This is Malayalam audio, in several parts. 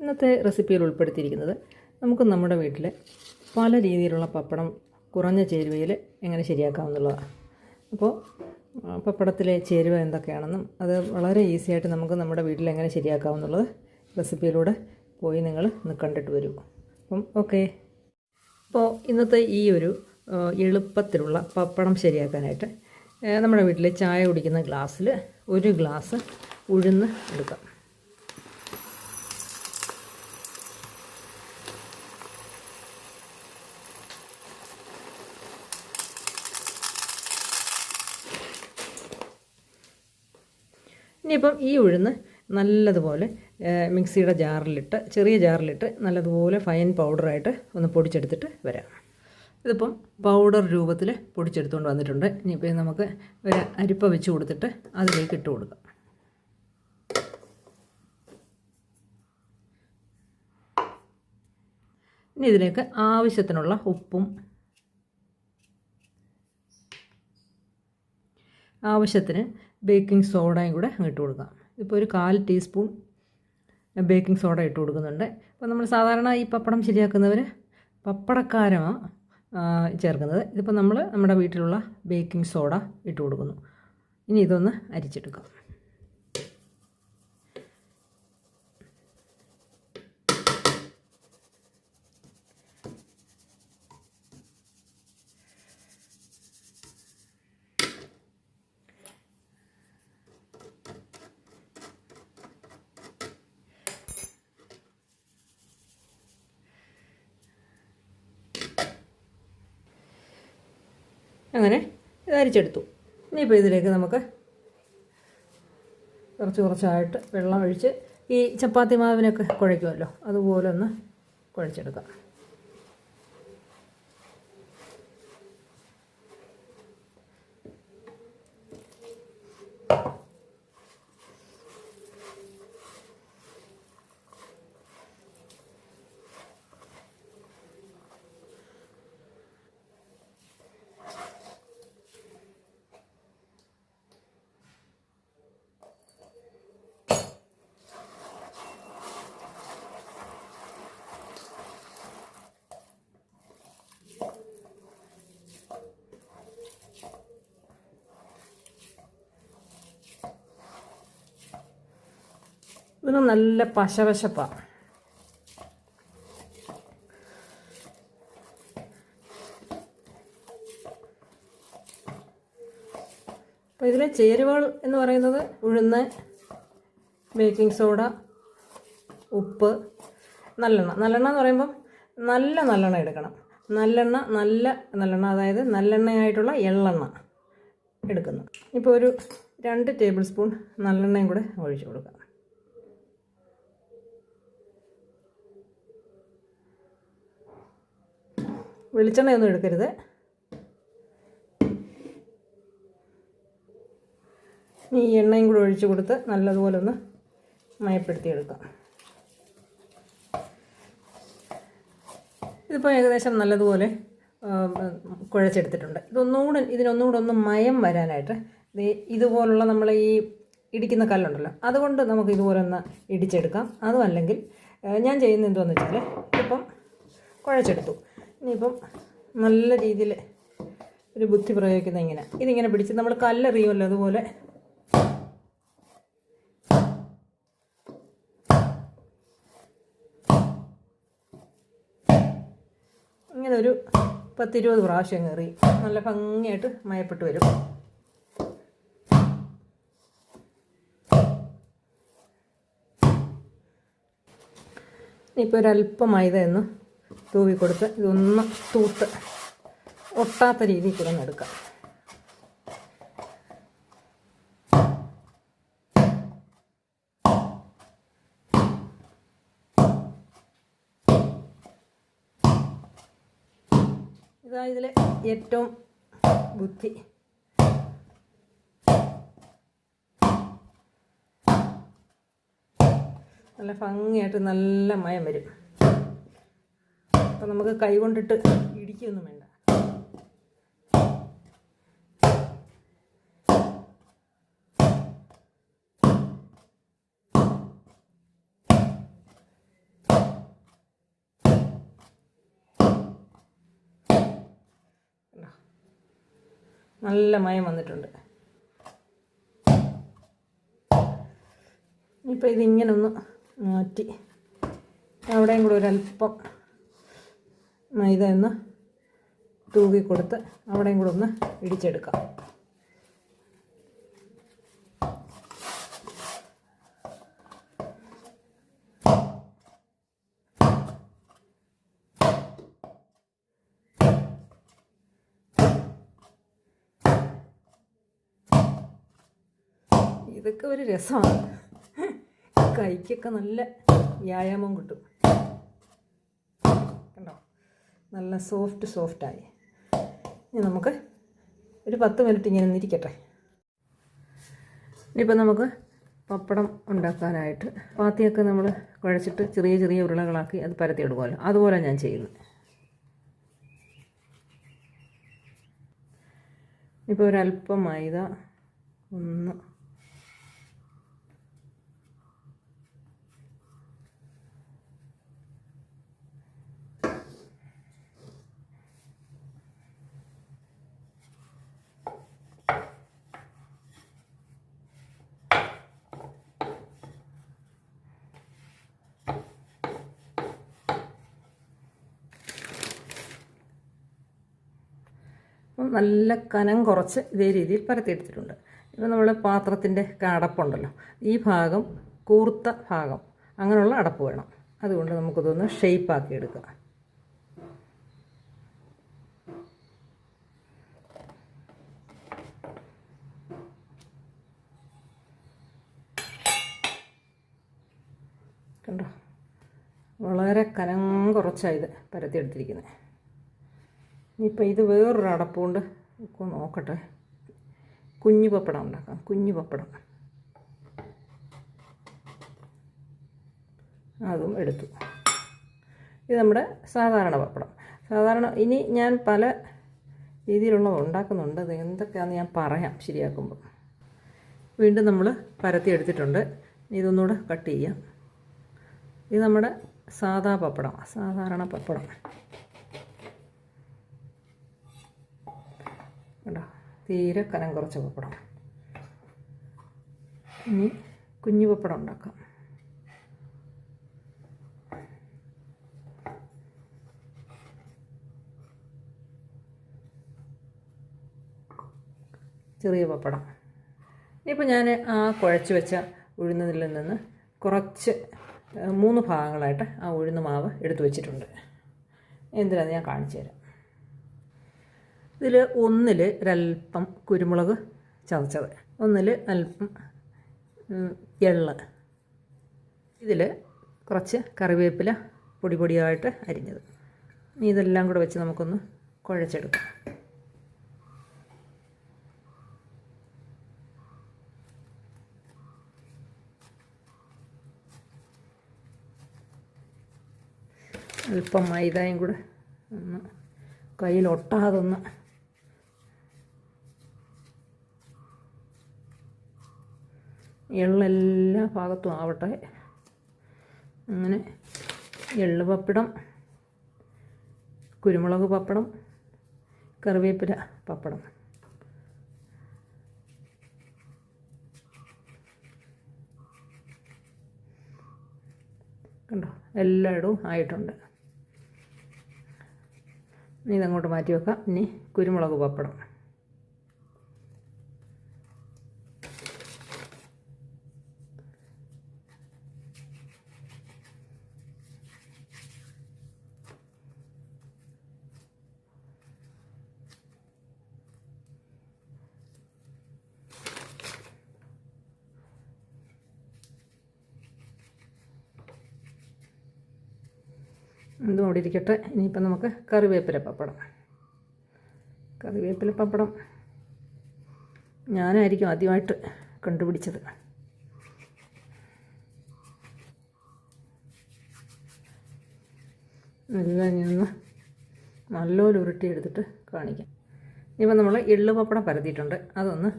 ഇന്നത്തെ റെസിപ്പിയിൽ ഉൾപ്പെടുത്തിയിരിക്കുന്നത് നമുക്ക് നമ്മുടെ വീട്ടിൽ പല രീതിയിലുള്ള പപ്പടം കുറഞ്ഞ ചേരുവയിൽ എങ്ങനെ ശരിയാക്കാമെന്നുള്ളതാണ് അപ്പോൾ പപ്പടത്തിലെ ചേരുവ എന്തൊക്കെയാണെന്നും അത് വളരെ ഈസി ആയിട്ട് നമുക്ക് നമ്മുടെ വീട്ടിൽ എങ്ങനെ ശരിയാക്കാമെന്നുള്ളത് റെസിപ്പിയിലൂടെ പോയി നിങ്ങൾ ഒന്ന് കണ്ടിട്ട് വരൂ. അപ്പം ഓക്കെ. അപ്പോൾ ഇന്നത്തെ ഈ ഒരു എളുപ്പത്തിലുള്ള പപ്പടം ശരിയാക്കാനായിട്ട് നമ്മുടെ വീട്ടിൽ ചായ കുടിക്കുന്ന ഗ്ലാസ്സിൽ ഒരു ഗ്ലാസ് ഉഴുന്ന് എടുക്കാം. ഇനിയിപ്പം ഈ ഉഴുന്ന് നല്ലതുപോലെ മിക്സിയുടെ ജാറിലിട്ട് ചെറിയ ജാറിലിട്ട് നല്ലതുപോലെ ഫൈൻ പൗഡറായിട്ട് ഒന്ന് പൊടിച്ചെടുത്തിട്ട് വരാം. ഇതിപ്പം പൗഡർ രൂപത്തിൽ പൊടിച്ചെടുത്തുകൊണ്ട് വന്നിട്ടുണ്ട്. ഇനിയിപ്പോൾ നമുക്ക് ഒരു അരിപ്പ വെച്ച് കൊടുത്തിട്ട് അതിലേക്ക് ഇട്ട് കൊടുക്കാം. ഇനി ഇതിലേക്ക് ആവശ്യത്തിനുള്ള ഉപ്പും ആവശ്യത്തിന് ബേക്കിംഗ് സോഡയും കൂടെ ഇട്ട് കൊടുക്കാം. ഇപ്പോൾ ഒരു കാൽ ടീസ്പൂൺ ബേക്കിംഗ് സോഡ ഇട്ട് കൊടുക്കുന്നുണ്ട്. അപ്പോൾ നമ്മൾ സാധാരണ ഈ പപ്പടം ശരിയാക്കുന്നവർ പപ്പടക്കാരമാണ് ചേർക്കുന്നത്. ഇതിപ്പോൾ നമ്മൾ നമ്മുടെ വീട്ടിലുള്ള ബേക്കിംഗ് സോഡ ഇട്ട് കൊടുക്കുന്നു. ഇനി ഇതൊന്ന് അരിച്ചെടുക്കാം. അങ്ങനെ അരിച്ചെടുത്തു. ഇനിയിപ്പോൾ ഇതിലേക്ക് നമുക്ക് കുറച്ച് കുറച്ചായിട്ട് വെള്ളം ഒഴിച്ച് ഈ ചപ്പാത്തി മാവിനൊക്കെ കുഴയ്ക്കുമല്ലോ. അതുപോലെ ഒന്ന് കുഴച്ചെടുക്കാം. ഇതിന് നല്ല പശവശപ്പാണ് അപ്പോൾ ഇതിലെ ചേരുവകൾ എന്ന് പറയുന്നത് ഉഴുന്ന് ബേക്കിംഗ് സോഡ ഉപ്പ് നല്ലെണ്ണ. നല്ലെണ്ണ എന്ന് പറയുമ്പം നല്ല നല്ലെണ്ണ എടുക്കണം. നല്ലെണ്ണ നല്ല നല്ലെണ്ണ അതായത് നല്ലെണ്ണയായിട്ടുള്ള എള്ളെണ്ണ എടുക്കുന്നു. ഇപ്പോൾ ഒരു രണ്ട് ടേബിൾ സ്പൂൺ നല്ലെണ്ണയും കൂടെ ഒഴിച്ചു കൊടുക്കാം. വെളിച്ചെണ്ണയൊന്നും എടുക്കരുത്. ഈ എണ്ണയും കൂടെ ഒഴിച്ചു കൊടുത്ത് നല്ലതുപോലെ ഒന്ന് മയപ്പെടുത്തിയെടുക്കാം. ഇതിപ്പോൾ ഏകദേശം നല്ലതുപോലെ കുഴച്ചെടുത്തിട്ടുണ്ട്. ഇതൊന്നുകൂടെ ഇതിനൊന്നുകൂടെ ഒന്ന് മയം വരാനായിട്ട് ഇതുപോലുള്ള നമ്മൾ ഈ ഇടിക്കുന്ന കല്ലുണ്ടല്ലോ അതുകൊണ്ട് നമുക്ക് ഇതുപോലെ ഒന്ന് ഇടിച്ചെടുക്കാം. അതും അല്ലെങ്കിൽ ഞാൻ ചെയ്യുന്നത് എന്തുവാന്ന് വെച്ചാൽ ഇപ്പം കുഴച്ചെടുത്തു. ഇനിയിപ്പം നല്ല രീതിയിൽ ഒരു ബുദ്ധി പ്രയോഗിക്കുന്ന ഇങ്ങനെ. ഇതിങ്ങനെ പിടിച്ച് നമ്മൾ കല്ലെറിയുമല്ലോ അതുപോലെ. ഇങ്ങനെ ഒരു പത്തിരുപത് പ്രാവശ്യം കയറി നല്ല ഭംഗിയായിട്ട് മയപ്പെട്ട് വരും. ഇനിയിപ്പോൾ ഒരല്പം മൈദ ഒന്ന് തൂവി കൊടുത്ത് ഇതൊന്ന് തൂത്ത് ഒട്ടാത്ത രീതിയിൽ എടുക്കാം ഇതാ ഇതിലെ ഏറ്റവും ബുദ്ധി. നല്ല ഭംഗിയായിട്ട് നല്ല മയം വരും. അപ്പം നമുക്ക് കൈ കൊണ്ടിട്ട് ഇടിക്കൊന്നും വേണ്ട. നല്ല മയം വന്നിട്ടുണ്ട്. ഇപ്പം ഇതിങ്ങനൊന്ന് മാറ്റി. അവിടെയും കൂടെ ഒരല്പം മൈദ ഒന്ന് തൂകി കൊടുത്ത് അവിടെയും കൂടെ ഒന്ന് ഇടിച്ചെടുക്കാം. ഇതൊക്കെ ഒരു രസമാണ്. കൈക്കൊക്കെ നല്ല വ്യായാമം കിട്ടും. നല്ല സോഫ്റ്റ് സോഫ്റ്റായി ഇനി നമുക്ക് ഒരു പത്ത് മിനിറ്റ് ഇങ്ങനെ നിന്നിരിക്കട്ടെ ഇനിയിപ്പോൾ നമുക്ക് പപ്പടം ഉണ്ടാക്കാനായിട്ട് പാത്തിയൊക്കെ നമ്മൾ കുഴച്ചിട്ട് ചെറിയ ചെറിയ ഉരുളകളാക്കി അത് പരത്തിയിടുമല്ലോ അതുപോലെ ഞാൻ ചെയ്യുന്നത് ഇപ്പോൾ ഒരല്പം മൈദ ഒന്ന് അപ്പം നല്ല കനം കുറച്ച് ഇതേ രീതിയിൽ പരത്തിയെടുത്തിട്ടുണ്ട്. ഇപ്പം നമ്മൾ പാത്രത്തിന്റെ അടപ്പുണ്ടല്ലോ ഈ ഭാഗം കൂർത്ത ഭാഗം. അങ്ങനെയുള്ള അടപ്പ് വേണം. അതുകൊണ്ട് നമുക്കിതൊന്ന് ഷെയ്പ്പാക്കി എടുക്കാം. കണ്ടോ? വളരെ കനം കുറച്ചാണ് ഇത് പരത്തിയെടുത്തിരിക്കുന്നത് ഇനിയിപ്പോൾ ഇത് വേറൊരു അടപ്പുകൊണ്ട് ഒക്കെ നോക്കട്ടെ. കുഞ്ഞു പപ്പടം ഉണ്ടാക്കാം. കുഞ്ഞു പപ്പടം. അതും എടുത്തു. ഇത് നമ്മുടെ സാധാരണ പപ്പടം. സാധാരണ ഇനി ഞാൻ പല രീതിയിലുള്ളത് ഉണ്ടാക്കുന്നുണ്ട്. അത് എന്തൊക്കെയാണെന്ന് ഞാൻ പറയാം ശരിയാക്കുമ്പോൾ. വീണ്ടും നമ്മൾ പരത്തി എടുത്തിട്ടുണ്ട്. ഇതൊന്നുകൂടെ കട്ട് ചെയ്യാം. ഇത് നമ്മുടെ സാധാ പപ്പടം. സാധാരണ പപ്പടം. കേട്ടോ തീരെ കനം കുറച്ച പപ്പടം. ഇനി കുഞ്ഞു പപ്പടം ഉണ്ടാക്കാം. ചെറിയ പപ്പടം. ഇനിയിപ്പോൾ ഞാൻ ആ കുഴച്ച് വെച്ച ഉഴുന്നതിൽ നിന്ന് കുറച്ച് മൂന്ന് ഭാഗങ്ങളായിട്ട് ആ ഉഴുന്ന മാവ് എടുത്തു വെച്ചിട്ടുണ്ട്. എന്തിനാണ് ഞാൻ കാണിച്ചു തരാം. ഇതിൽ ഒന്നിൽ ഒരല്പം കുരുമുളക് ചതച്ചത്. ഒന്നിൽ അല്പം എള്ള്. ഇതിൽ കുറച്ച് കറിവേപ്പില പൊടി പൊടിയായിട്ട് അരിഞ്ഞത്. ഇനി ഇതെല്ലാം കൂടെ വെച്ച് നമുക്കൊന്ന് കുഴച്ചെടുക്കാം. അല്പം മൈദയും കൂടെ ഒന്ന് കയ്യിൽ എള്ളെല്ലാ ഭാഗത്തും ആവട്ടെ. അങ്ങനെ എള്ള് പപ്പടം കുരുമുളക് പപ്പടം കറിവേപ്പില പപ്പടം. കണ്ടോ? എല്ലായിടവും ആയിട്ടുണ്ട്. ഇനി ഇതങ്ങോട്ട് മാറ്റി വെക്കാം. ഇനി കുരുമുളക് പപ്പടം. ഇതും അവിടെ ഇരിക്കട്ടെ. ഇനിയിപ്പം നമുക്ക് കറിവേപ്പില പപ്പടം. കറിവേപ്പില പപ്പടം ഞാനായിരിക്കും ആദ്യമായിട്ട് കണ്ടുപിടിച്ചത്. എല്ലാം ഞാൻ നല്ലപോലെ ഉരുട്ടി എടുത്തിട്ട് കാണിക്കാം. ഇപ്പം നമ്മൾ എള്ള് പപ്പടം പരത്തിയിട്ടുണ്ട്. അതൊന്ന്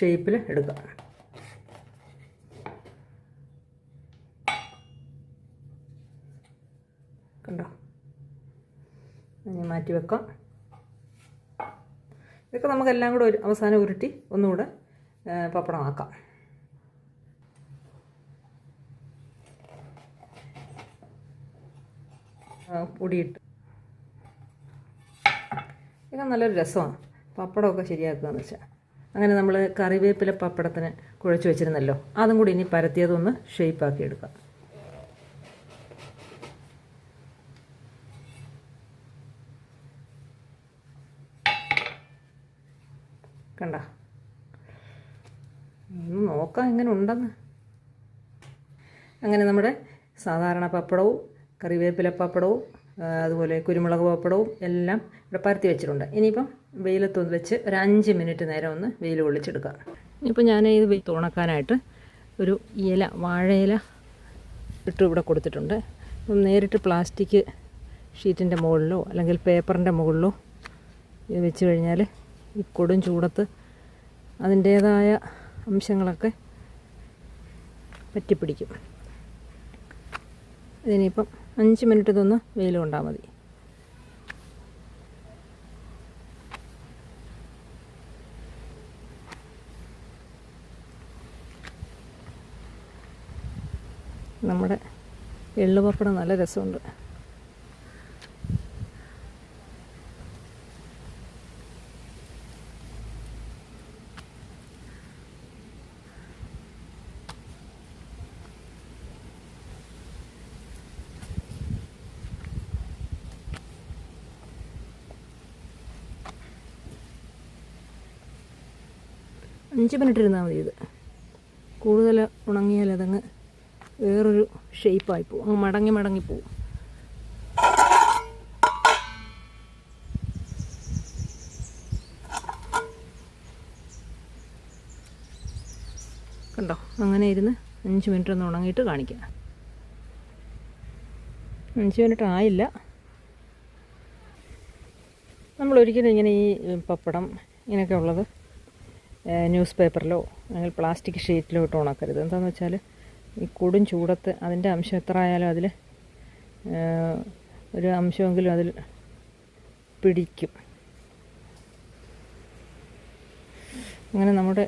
ഷേപ്പിൽ എടുക്കാം. ഇനി മാറ്റി വെക്കാം. ഇതൊക്കെ നമുക്കെല്ലാം കൂടെ ഒരു അവസാനം ഉരുട്ടി ഒന്നുകൂടെ പപ്പടമാക്കാം. പൊടിയിട്ട്. ഇതൊക്കെ നല്ലൊരു രസമാണ്. പപ്പടമൊക്കെ ശരിയാക്കുകയെന്ന് വെച്ചാൽ അങ്ങനെ നമ്മൾ കറിവേപ്പില പപ്പടത്തിന് കുഴച്ച് വെച്ചിരുന്നല്ലോ. അതും കൂടി ഇനി പരത്തിയതൊന്ന് ഷേപ്പാക്കി എടുക്കാം കണ്ട ഒന്ന് നോക്കാം എങ്ങനെ ഉണ്ടെന്ന്. അങ്ങനെ നമ്മുടെ സാധാരണ പപ്പടവും കറിവേപ്പില പപ്പടവും അതുപോലെ കുരുമുളക് പപ്പടവും എല്ലാം ഇവിടെ പരത്തി വെച്ചിട്ടുണ്ട്. ഇനിയിപ്പം വെയിലത്ത് വെച്ച് ഒരു അഞ്ച് മിനിറ്റ് നേരം ഒന്ന് വെയിൽ കൊള്ളിച്ചെടുക്കാം ഇനിയിപ്പോൾ ഞാൻ ഇത് തുണക്കാനായിട്ട് ഒരു ഇല വാഴയില ഇട്ട് ഇവിടെ കൊടുത്തിട്ടുണ്ട്. അപ്പം നേരിട്ട് പ്ലാസ്റ്റിക് ഷീറ്റിന്റെ മുകളിലോ അല്ലെങ്കിൽ പേപ്പറിന്റെ മുകളിലോ ഇത് വെച്ച് കഴിഞ്ഞാൽ ഈ കൊടും ചൂടത്ത് അതിന്റേതായ അംശങ്ങളൊക്കെ പറ്റിപ്പിടിക്കും. ഇതിനിപ്പം അഞ്ച് മിനിറ്റ് ഇതൊന്ന് വെയിൽ കൊണ്ടാൽ മതി. നമ്മുടെ എള്ളുപപ്പടം നല്ല രസമുണ്ട്. അഞ്ച് മിനിറ്റ് ഇരുന്നാൽ മതി ഇത്. കൂടുതൽ ഉണങ്ങിയാൽ അതങ്ങ് വേറൊരു ഷേപ്പായി പോകും അങ്ങ് മടങ്ങി മടങ്ങി പോകും കണ്ടോ? അങ്ങനെ ഇരുന്ന് അഞ്ച് മിനിറ്റ് ഒന്ന് ഉണങ്ങിയിട്ട് കാണിക്കാം. അഞ്ച് മിനിറ്റ് ആയില്ല. നമ്മളൊരിക്കലും ഇങ്ങനെ ഈ പപ്പടം ഇങ്ങനെയൊക്കെ ഉള്ളത് ന്യൂസ് പേപ്പറിലോ അല്ലെങ്കിൽ പ്ലാസ്റ്റിക് ഷീറ്റിലോ ഇട്ട് ഉണക്കരുത്. എന്താണെന്ന് വെച്ചാൽ ഈ കൊടും ചൂടത്ത് അതിന്റെ അംശം എത്ര ആയാലും അതിൽ ഒരു അംശമെങ്കിലും അതിൽ പിടിക്കും. അങ്ങനെ നമ്മുടെ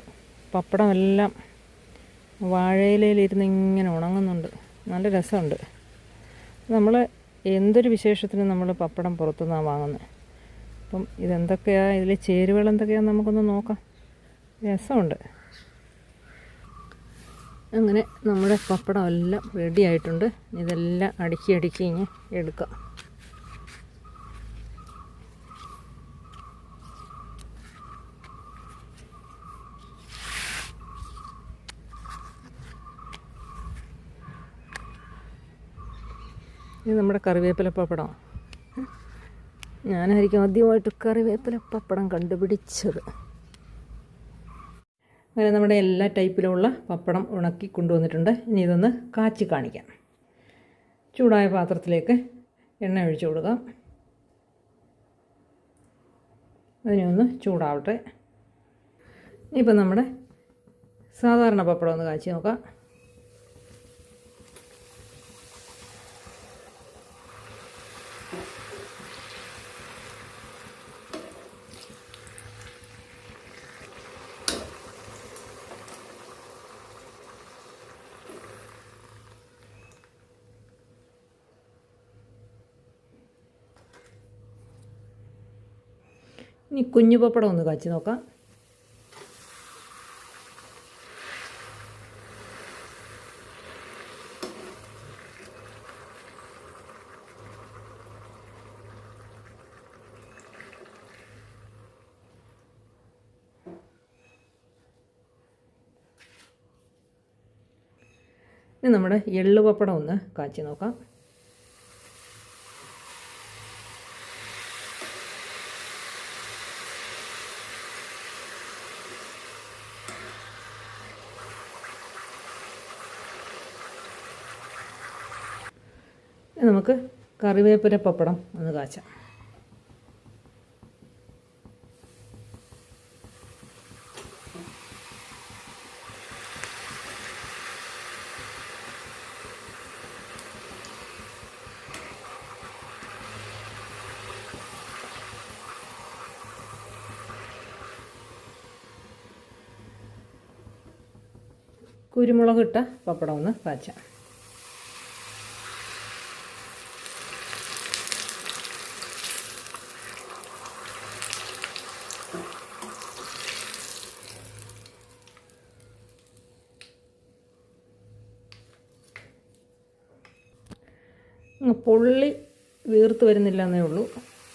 പപ്പടമെല്ലാം വാഴയിലയിലിരുന്ന് ഇങ്ങനെ ഉണങ്ങുന്നുണ്ട്. നല്ല രസമുണ്ട്. നമ്മൾ എന്തൊരു വിശേഷത്തിനും നമ്മൾ പപ്പടം പുറത്തുനിന്നാണ് വാങ്ങുന്നത് അപ്പം ഇതെന്തൊക്കെയാണ് ഇതിൽ ചേരുവകൾ എന്തൊക്കെയാണെന്ന് നമുക്കൊന്ന് നോക്കാം. രസമുണ്ട്. അങ്ങനെ നമ്മുടെ പപ്പടം എല്ലാം റെഡി ആയിട്ടുണ്ട്. ഇതെല്ലാം അടുക്കി അടുക്കി ഇനി എടുക്കാം. ഇത് നമ്മുടെ കറിവേപ്പില പപ്പടം. ഞാനായിരിക്കും ആദ്യമായിട്ട് കറിവേപ്പില പപ്പടം കണ്ടുപിടിച്ചത്. അങ്ങനെ നമ്മുടെ എല്ലാ ടൈപ്പിലുമുള്ള പപ്പടം ഉണക്കി കൊണ്ടുവന്നിട്ടുണ്ട്. ഇനി ഇതൊന്ന് കാച്ചി കാണിക്കാം. ചൂടായ പാത്രത്തിലേക്ക് എണ്ണ ഒഴിച്ചു കൊടുക്കാം. അതിനൊന്ന് ചൂടാവട്ടെ. ഇപ്പം നമ്മുടെ സാധാരണ പപ്പടം ഒന്ന് കാച്ചി നോക്കാം. ഇനി കുഞ്ഞു പപ്പടം ഒന്ന് കാച്ചി നോക്കാം. ഇനി നമ്മുടെ എള്ളു പപ്പടം ഒന്ന് കാച്ചി നോക്കാം. നമുക്ക് കറിവേപ്പില പപ്പടം ഒന്ന് കാച്ചാം. കുരുമുളക് ഇട്ട പപ്പടം ഒന്ന് കാച്ചാം. പൊള്ളി വീർത്ത് വരുന്നില്ല എന്നേ ഉള്ളൂ.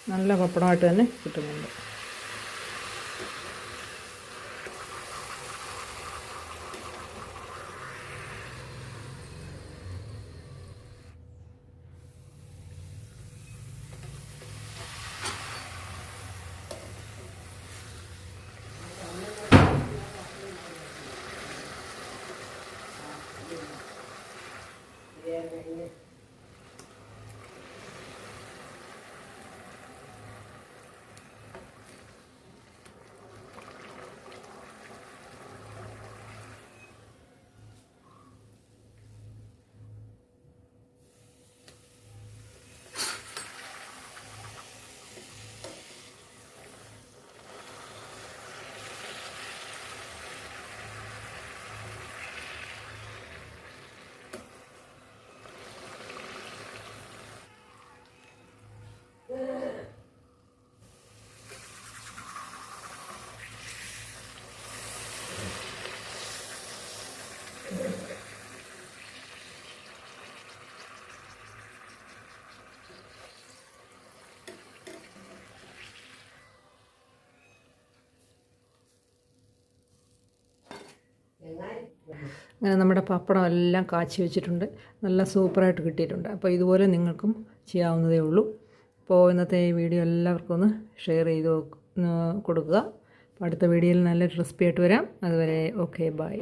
നല്ല പപ്പടമായിട്ട് തന്നെ കിട്ടുന്നുണ്ട്. അങ്ങനെ നമ്മുടെ പപ്പടം എല്ലാം കാച്ചി വെച്ചിട്ടുണ്ട്. നല്ല സൂപ്പറായിട്ട് കിട്ടിയിട്ടുണ്ട്. അപ്പോൾ ഇതുപോലെ നിങ്ങൾക്കും ചെയ്യാവുന്നതേ ഉള്ളൂ. അപ്പോൾ ഇന്നത്തെ ഈ വീഡിയോ എല്ലാവർക്കും ഒന്ന് ഷെയർ ചെയ്ത് കൊടുക്കുക. അപ്പോൾ അടുത്ത വീഡിയോയിൽ നല്ലൊരു റെസിപ്പി ആയിട്ട് വരാം. അതുവരെ ഓക്കെ ബൈ.